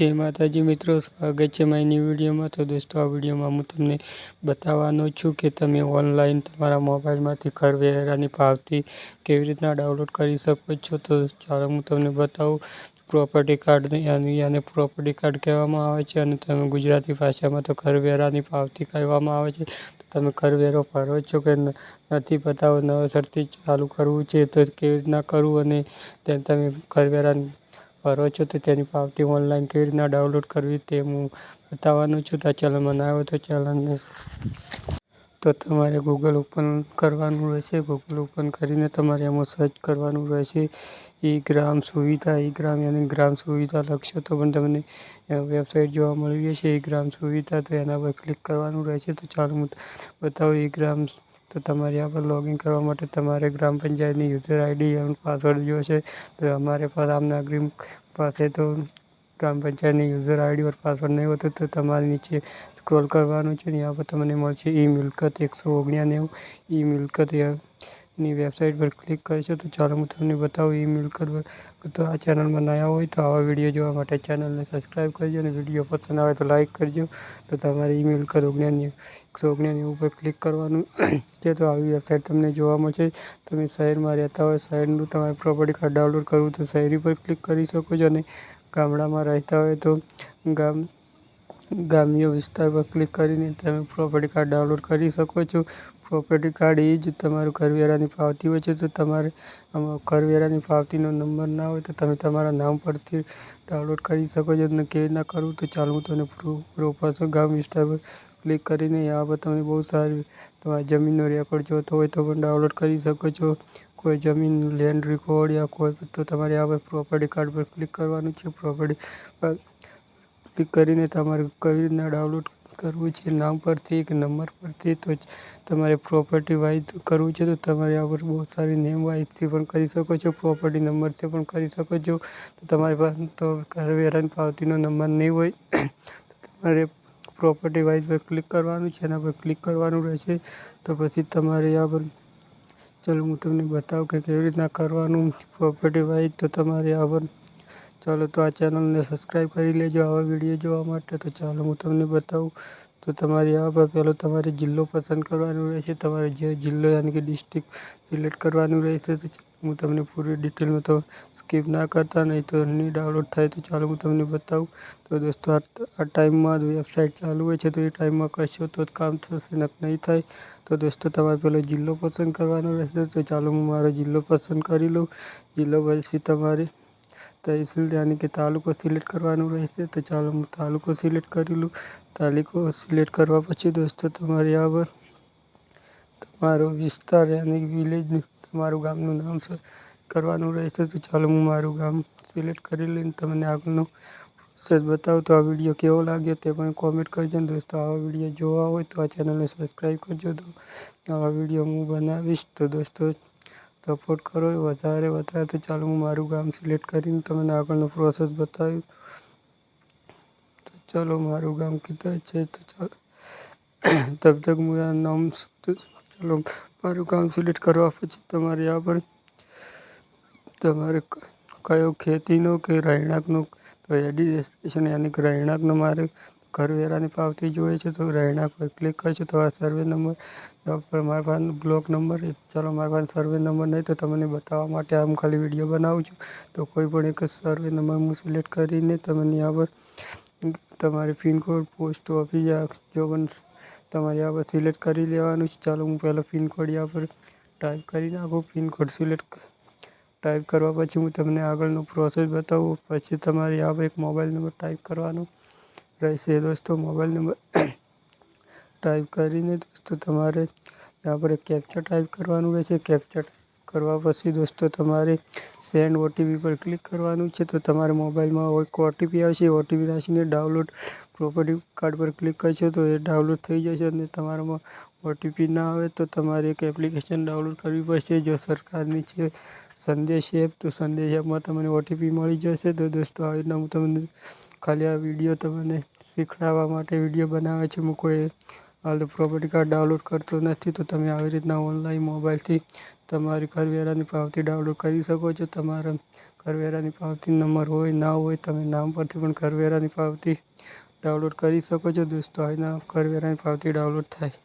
જય માતાજી મિત્રો, સ્વાગત છે મારી વિડીયોમાં. તો દોસ્તો, આ વિડીયોમાં હું તમને બતાવવાનો છું કે તમે ઓનલાઈન તમારા મોબાઈલમાંથી કરવેરાની પાવતી કેવી રીતના ડાઉનલોડ કરી શકો છો. તો ચાલો હું તમને બતાવું, પ્રોપર્ટી કાર્ડની યાને પ્રોપર્ટી કાર્ડ કહેવામાં આવે છે અને તમે ગુજરાતી ભાષામાં તો કરવેરાની પાવતી કહેવામાં આવે છે. તમે કરવેરો ભરો છો કે નથી બતાવો નવેસરથી ચાલુ કરવું છે તો કેવી રીતના કરવું અને તમે કરવેરાની ભરો છો તો તેની પાવતી ઓનલાઈન કેવી રીતના ડાઉનલોડ કરવી તે હું બતાવવાનું છું. તો ચેનલમાં ના આવ્યો તો ચેનલને તો તમારે ગૂગલ ઓપન કરવાનું રહેશે. ગૂગલ ઓપન કરીને તમારે એમાં સર્ચ કરવાનું રહેશે. ઈ ગ્રામ સુવિધા, ઈ ગ્રામ અને ગ્રામ સુવિધા લખશો તો પણ તમને વેબસાઇટ જોવા મળી જશે ઈ ગ્રામ સુવિધા તો એના પર ક્લિક કરવાનું રહેશે. તો ચાલો હું બતાવું. ઈ ગ્રામ તો તમારે આ પર લોગિન કરવા માટે તમારે ગ્રામ પંચાયતની યુઝર આઈડી અને પાસવર્ડ જોશે તો અમારે પર આમ નાગરિક પાસે તો ગ્રામ પંચાયતની યુઝર આઈડી પર પાસવર્ડ નહીં હોતો તો તમારે નીચે સ્ક્રોલ કરવાનું છે. ત્યાં પર તમને મળશે ઈ મિલકત એકસો ઓગણ્યાનેવું, ઈ મિલકત ની વેબસાઇટ પર ક્લિક કરશો તો ચાલો હું તમને બતાવું ઈ મિલકત તો આ ચેનલમાં નયા હોય તો આવા વીડિયો જોવા માટે ચેનલને સબસ્ક્રાઈબ કરજો અને વીડિયો પસંદ આવે તો લાઇક કરજો. તો તમારે ઈ મિલકત ઓગણ્યાની એકસો ઓગણ્યાની ઉપર ક્લિક કરવાનું. છે તો આવી વેબસાઇટ તમને જોવા મળશે. તમે શહેરમાં રહેતા હોય, શહેરનું તમારે પ્રોપર્ટી કાર્ડ ડાઉનલોડ કરવું તો શહેરી પર ક્લિક કરી શકો છો અને ગામડામાં રહેતા હોય તો ગામ ગામ્ય વિસ્તાર પર ક્લિક કરીને તમે પ્રોપર્ટી કાર્ડ ડાઉનલોડ કરી શકો છો. પ્રોપર્ટી કાર્ડ એ જ તમારું કરવેરાની પાવતી હોય છે, તો તમારે કરવેરાની પાવતીનો નંબર ના હોય તો તમે તમારા નામ પરથી ડાઉનલોડ કરી શકો છો. અને કેવી રીતના કરવું તો ચાલો હું તમને પ્રોપર ગામ વિસ્તાર પર ક્લિક કરીને આ પર તમે બહુ સારી તમારી જમીનનો રેકોર્ડ જોતો હોય તો પણ ડાઉનલોડ કરી શકો છો. કોઈ જમીન લેન્ડ રેકોર્ડ યા કોઈ તો તમારે આ પ્રોપર્ટી કાર્ડ પર ક્લિક કરવાનું છે. પ્રોપર્ટી પર ક્લિક કરીને તમારે કઈ રીતના ડાઉનલોડ કરવું છે, નામ પરથી કે નંબર પરથી, તો તમારે પ્રોપર્ટી વાઇઝ કરવું છે, તો તમારે આ પર બહુ સારી નેમ વાઇઝથી પણ કરી શકો છો પ્રોપર્ટી નંબરથી પણ કરી શકો છો. તો તમારી પાસે તો કરવેરાની પાવતીનો નંબર નહીં હોય. તમારે પ્રોપર્ટી વાઇઝ પર ક્લિક કરવાનું છે, એના પર ક્લિક કરવાનું રહેશે. તો પછી તમારે આ પર ચાલો હું તમને બતાવું કે કેવી રીતના કરવાનું પ્રોપર્ટી વાઇઝ તો તમારે આ પર ચાલો તો આ ચેનલને સબસ્ક્રાઈબ કરી લેજો, આવા વીડિયો જોવા માટે. તો ચાલો હું તમને બતાવું, તો તમારે આ પર પહેલો તમારે જિલ્લો પસંદ કરવાનો રહેશે, તમારે જે જિલ્લો યાની કે ડિસ્ટ્રિક્ટ સિલેક્ટ કરવાનું રહેશે, તો હું તમને પૂરી ડિટેલમાં તો સ્કીપ ના કરતા, નહીં તો નહીં ડાઉનલોડ થાય, તો ચાલો હું તમને બતાવું. તો દોસ્તો, આ ટાઈમમાં વેબસાઇટ ચાલુ હોય છે, તો એ ટાઈમમાં કરશો તો જ કામ થશે નક નહીં થાય. તો દોસ્તો, તમારે પહેલો જિલ્લો પસંદ કરવાનો રહેશે, તો ચાલો હું મારો જિલ્લો પસંદ કરી લઉં. જિલ્લો પછી તમારે તહેસીલ યાની કે તાલુકો સિલેક્ટ કરવાનું રહેશે, તો ચાલો હું તાલુકો સિલેક્ટ કરી લઉં. તાલુકો સિલેક્ટ કરવા પછી દોસ્તો તમારી આગળ તમારો વિસ્તાર યાની વિલેજ તમારું ગામનું નામ કરવાનું રહેશે, તો ચાલો હું મારું ગામ સિલેક્ટ કરી લઈને તમને આગળનો પ્રોસેસ બતાવું. તો આ વીડિયો કેવો લાગ્યો તે પણ કોમેન્ટ કરજો ને દોસ્તો. આવા વીડિયો જોવા હોય તો આ ચેનલને સબસ્ક્રાઈબ કરજો. તો આવા વીડિયો હું બનાવીશ. તો દોસ્તો સપોર્ટ કરો, વધારે વધારે તો ચાલો હું મારું ગામ સિલેક્ટ કરીને તમને આગળનો પ્રોસેસ બતાવ્યું તો ચાલો મારું ગામ કીધા છે, તો ચાલો. તબ તક આ નામ ચાલો મારું ગામ સિલેક્ટ કરવા પછી તમારે આ પર તમારે કયો ખેતીનો કે રહેણાંકનો તો એડિશન યાની કે રહેણાંકનો મારે કરવેરાની પાવતી જોઈએ છે, તો રહેણાંક પર ક્લિક કરશો તો આ સર્વે નંબર મારા પાસે બ્લોક નંબર ચાલો મારા પાસે સર્વે નંબર નહીં તો તમને બતાવવા માટે આમ ખાલી વીડિયો બનાવું છું. તો કોઈ પણ એક સર્વે નંબર હું સિલેક્ટ કરીને તમને આ પર તમારી પિનકોડ પોસ્ટ ઓફિસ જો પણ તમારે આ પર સિલેક્ટ કરી લેવાનું છે, ચાલો હું પહેલાં પિનકોડ આ પર ટાઈપ કરી નાખું. પિનકોડ સિલેક્ટ ટાઈપ કરવા પછી હું તમને આગળનો પ્રોસેસ બતાવું. પછી તમારે આ એક મોબાઈલ નંબર ટાઈપ કરવાનો. રહેશે દોસ્તો મોબાઈલ નંબર ટાઈપ કરીને દોસ્તો તમારે આપણે એક ટાઈપ કરવાનું રહેશે. કેપ્ચર ટાઈપ કરવા પછી દોસ્તો તમારે સેન્ડ ઓટીપી પર ક્લિક કરવાનું છે. તો તમારા મોબાઈલમાં એક ઓટીપી આવશે. ઓટીપી નાખીને ડાઉનલોડ પ્રોપર્ટી કાર્ડ પર ક્લિક કરશો તો એ ડાઉનલોડ થઈ જશે અને તમારામાં ઓટીપી ના આવે તો તમારે એક એપ્લિકેશન ડાઉનલોડ કરવી પડશે. જો સરકારની છે સંદેશ એપ તો સંદેશ એપમાં તમને ઓટીપી મળી જશે. તો દોસ્તો આવી રીતના હું તમને ખાલી આ વીડિયો તમને શીખડાવવા માટે વીડિયો બનાવે છે. હું કોઈ હાલ તો પ્રોપર્ટી કાર્ડ ડાઉનલોડ કરતો નથી, તો તમે આવી રીતના ઓનલાઈન મોબાઈલથી તમારી કરવેરાની પાવતી ડાઉનલોડ કરી શકો છો. તમારા કરવેરાની પાવતી નંબર હોય, ના હોય, તમે નામ પરથી પણ કરવેરાની પાવતી ડાઉનલોડ કરી શકો છો. દોસ્તો, આના કરવેરાની પાવતી ડાઉનલોડ થાય.